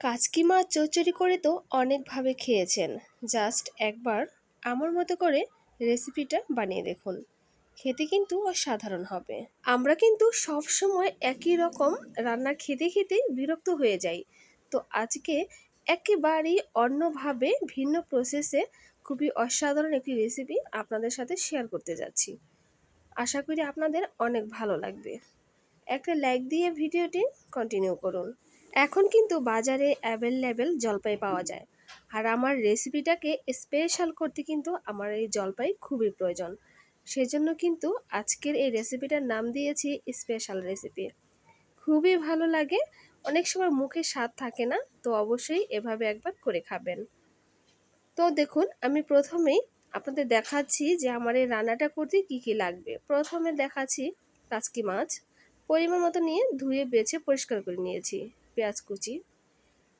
কাচকি মাছ চচ্চড়ি করে তো অনেকভাবে খেয়েছেন। জাস্ট একবার আমার মতো করে রেসিপিটা বানিয়ে দেখুন। খেতে কিন্তু অসাধারণ হবে। আমরা কিন্তু সব সময় একই রকম রান্না খেতে খেতে বিরক্ত হয়ে যাই। তো আজকে একেবারেই অন্যভাবে ভিন্ন প্রসেসে খুবই অসাধারণ একটি রেসিপি আপনাদের সাথে শেয়ার করতে যাচ্ছি। আশা করি আপনাদের অনেক ভালো লাগবে। একটা লাইক দিয়ে ভিডিওটি কন্টিনিউ করুন। এখন কিন্তু বাজারে অ্যাভেলেবেল জলপাই পাওয়া যায়। আর আমার রেসিপিটাকে স্পেশাল করতে কিন্তু আমার এই জলপাই খুবই প্রয়োজন। সেজন্য কিন্তু আজকের এই রেসিপিটার নাম দিয়েছি স্পেশাল রেসিপি খুবই ভালো লাগে, অনেক সময় মুখে স্বাদ থাকে না, তো অবশ্যই এভাবে একবার করে খাবেন। তো দেখুন, আমি প্রথমেই আপনাদের দেখাচ্ছি যে আমার এই রান্নাটা করতে কি কি লাগবে। প্রথমে দেখাচ্ছি কাচকি মাছ, পরিমাণ মতো নিয়ে ধুয়ে বেছে পরিষ্কার করে নিয়েছি। পেঁয়াজ কুচি,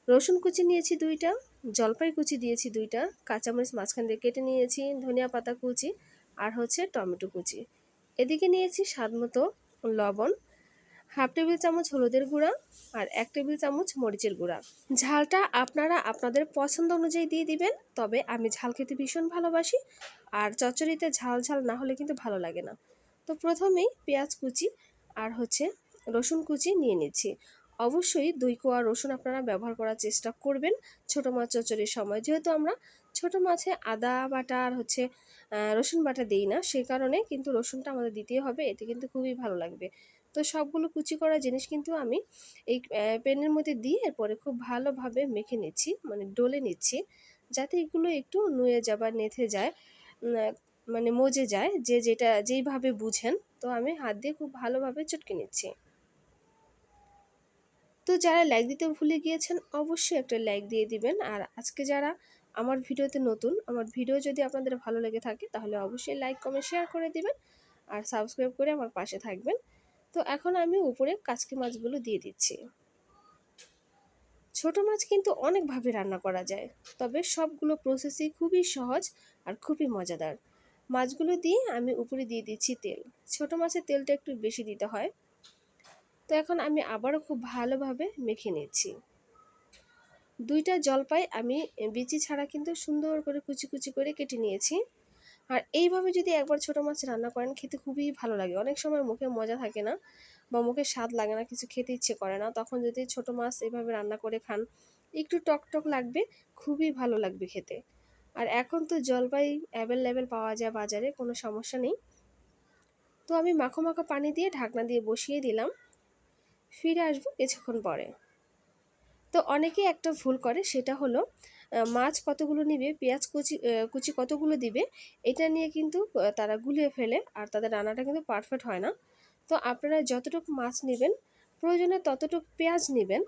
রসুন কুচি নিয়েছি দুইটা, জলপাই কুচি দিয়েছি দুইটা, কাঁচামরিচ মাঝখান দিয়ে কেটে নিয়েছি, ধনিয়া পাতা কুচি আর হচ্ছে টমেটো কুচি। এদিকে নিয়েছি স্বাদ মতো লবণ, হাফ টেবিল চামচ হলুদের গুঁড়া আর এক টেবিল চামচ মরিচের গুঁড়া। ঝালটা আপনারা আপনাদের পছন্দ অনুযায়ী দিয়ে দিবেন, তবে আমি ঝাল খেতে ভীষণ ভালোবাসি আর চচ্চড়িতে ঝাল ঝাল না হলে কিন্তু ভালো লাগে না। তো প্রথমেই পেঁয়াজ কুচি আর হচ্ছে রসুন কুচি নিয়ে নিচ্ছি। অবশ্যই দুই কোয়া রসুন আপনারা ব্যবহার করার চেষ্টা করবেন। ছোটো মাছ চচ্চড়ির সময়। যেহেতু আমরা ছোটো মাছে আদা বাটা আর হচ্ছে রসুন বাটা দিই না, সেই কারণে কিন্তু রসুনটা আমাদের দিতেই হবে। এতে কিন্তু খুবই ভালো লাগবে। তো সবগুলো কুচি করা জিনিস কিন্তু আমি এই প্যানের মধ্যে দিয়ে এরপরে খুব ভালোভাবে মেখে নিচ্ছি মানে ডলে নিচ্ছি, যাতে এগুলো একটু নুয়ে বা নেথে যায় মানে মজে যায়, যে যেটা যেইভাবে বুঝেন। তো আমি হাত দিয়ে খুব ভালোভাবে চটকে নিচ্ছি। তো যারা লাইক দিতে ভুলে গিয়েছেন, অবশ্যই একটা লাইক দিয়ে দিবেন। আর আজকে যারা আমার ভিডিওতে নতুন, আমার ভিডিও যদি আপনাদের ভালো লেগে থাকে, তাহলে অবশ্যই লাইক কমেন্ট শেয়ার করে দিবেন আর সাবস্ক্রাইব করে আমার পাশে থাকবেন। তো এখন আমি উপরে কাচকি মাছগুলো দিয়ে দিচ্ছি। ছোট মাছ কিন্তু অনেকভাবে রান্না করা যায়, তবে সবগুলো প্রসেসই খুবই সহজ আর খুবই মজাদার। মাছগুলো দিয়ে আমি উপরে দিয়ে দিচ্ছি তেল। ছোট মাছের তেলটা একটু বেশি দিতে হয়। তো এখন আমি আবারও খুব ভালোভাবে মেখে নিচ্ছি দুইটা জলপাই আমি বিচি ছাড়া কিন্তু সুন্দর করে কুচি কুচি করে কেটে নিয়েছি। আর এইভাবে যদি একবার ছোটো মাছ রান্না করেন, খেতে খুবই ভালো লাগে। অনেক সময় মুখে মজা থাকে না বা মুখে স্বাদ লাগে না, কিছু খেতে ইচ্ছে করে না। তখন যদি ছোটো মাছ এভাবে রান্না করে খান, একটু টক টক লাগবে, খুবই ভালো লাগবে খেতে। আর এখন তো জলপাই অ্যাভেলেবেল পাওয়া যায় বাজারে, কোনো সমস্যা নেই। তো আমি মাখো মাখো পানি দিয়ে ঢাকনা দিয়ে বসিয়ে দিলাম। ফিরে আসব কিছুক্ষণ পরে। তো অনেকেই একটা ভুল করে, সেটা হলো মাছ কতগুলো নিবে, পেঁয়াজ কুচি কুচি কতগুলো দিবে, এটা নিয়ে কিন্তু তারা গুলিয়ে ফেলে, আর তাদের রান্নাটা কিন্তু পারফেক্ট হয় না। তো আপনারা যতটুকু মাছ নেবেন, প্রয়োজনে ততটুকু পেঁয়াজ নেবেন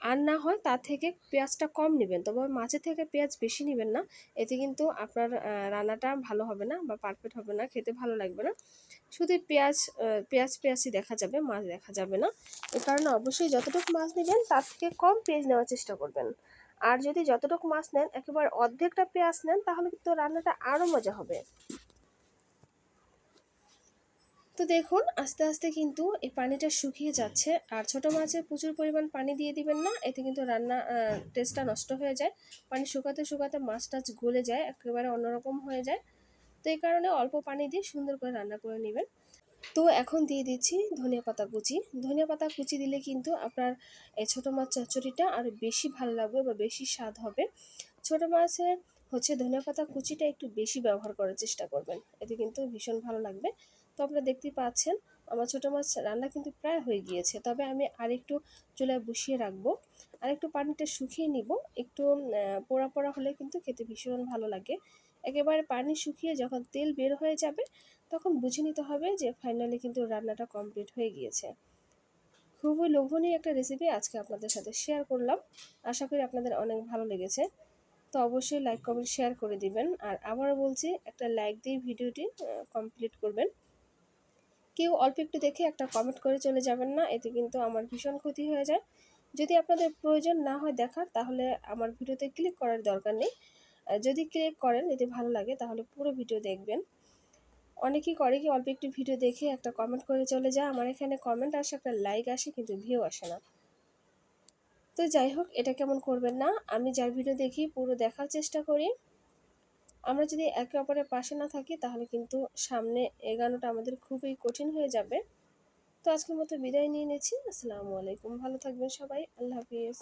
আর না হয় তার থেকে পেঁয়াজটা কম নেবেন। তবে মাছের থেকে পেঁয়াজ বেশি নেবেন না। এতে কিন্তু আপনার রান্নাটা ভালো হবে না বা পারফেক্ট হবে না, খেতে ভালো লাগবে না। শুধু পেঁয়াজ পেঁয়াজ পেঁয়াজই দেখা যাবে, মাছ দেখা যাবে না। এ কারণে অবশ্যই যতটুকু মাছ নেবেন, তার থেকে কম পেঁয়াজ নেওয়ার চেষ্টা করবেন। আর যদি যতটুকু মাছ নেন, একেবারে অর্ধেকটা পেঁয়াজ নেন, তাহলে কিন্তু রান্নাটা আরও মজা হবে। তো দেখুন, আস্তে আস্তে কিন্তু এই পানিটা শুকিয়ে যাচ্ছে। আর ছোট মাছে প্রচুর পরিমাণ পানি দিয়ে দিবেন না, এতে কিন্তু রান্না টেস্টটা নষ্ট হয়ে যায়। পানি শুকাতে শুকাতে মাছ টাছ গলে যায়, একেবারে অন্যরকম হয়ে যায়। তো এই কারণে অল্প পানি দিয়ে সুন্দর করে রান্না করে নেবেন। তো এখন দিয়ে দিচ্ছি ধনিয়া পাতা কুচি। ধনিয়া পাতা কুচি দিলে কিন্তু আপনার এই ছোটো মাছ চচ্চড়িটা আরও বেশি ভালো লাগবে বা বেশি স্বাদ হবে। ছোটো মাছে হচ্ছে ধনিয়া পাতা কুচিটা একটু বেশি ব্যবহার করার চেষ্টা করবেন। এতে কিন্তু ভীষণ ভালো লাগবে। তো আপনারা দেখতেই পাচ্ছেন, আমার ছোটো মাছ রান্না কিন্তু প্রায় হয়ে গিয়েছে। তবে আমি আরেকটু চুলায় বসিয়ে রাখব। আর একটু পানিটা শুকিয়ে নিব। একটু পোড়া পোড়া হলে কিন্তু খেতে ভীষণ ভালো লাগে। একেবারে পানি শুকিয়ে যখন তেল বের হয়ে যাবে, তখন বুঝে নিতে হবে যে ফাইনালি কিন্তু রান্নাটা কমপ্লিট হয়ে গিয়েছে। খুবই লোভনীয় একটা রেসিপি আজকে আপনাদের সাথে শেয়ার করলাম। আশা করি আপনাদের অনেক ভালো লেগেছে। তো অবশ্যই লাইক কমেন্ট শেয়ার করে দিবেন। আর আবারও বলছি, একটা লাইক দিয়ে ভিডিওটি কমপ্লিট করবেন। কেউ অল্প একটু দেখে একটা কমেন্ট করে চলে যাবেন না, এতে কিন্তু আমার ভীষণ ক্ষতি হয়ে যায়। যদি আপনাদের প্রয়োজন না হয় দেখার, তাহলে আমার ভিডিওতে ক্লিক করার দরকার নেই। যদি ক্লিক করেন, যদি ভালো লাগে, তাহলে পুরো ভিডিও দেখবেন। অনেকেই করে কি, অল্প একটু ভিডিও দেখে একটা কমেন্ট করে চলে যায়। আমার এখানে কমেন্ট আসে, একটা লাইক আসে, কিন্তু ভিউ আসে না। তো যাই হোক, এটা কেমন করবেন না, আমি যার ভিডিও দেখি, পুরো দেখার চেষ্টা করি। আমরা যদি একে অপরের পাশে না থাকি, তাহলে কিন্তু সামনে এগানোটা আমাদের খুবই কঠিন হয়ে যাবে। তো আজকের মতো বিদায় নিয়ে নিচ্ছি। আসসালামু আলাইকুম। ভালো থাকবেন সবাই। আল্লাহ হাফিজ।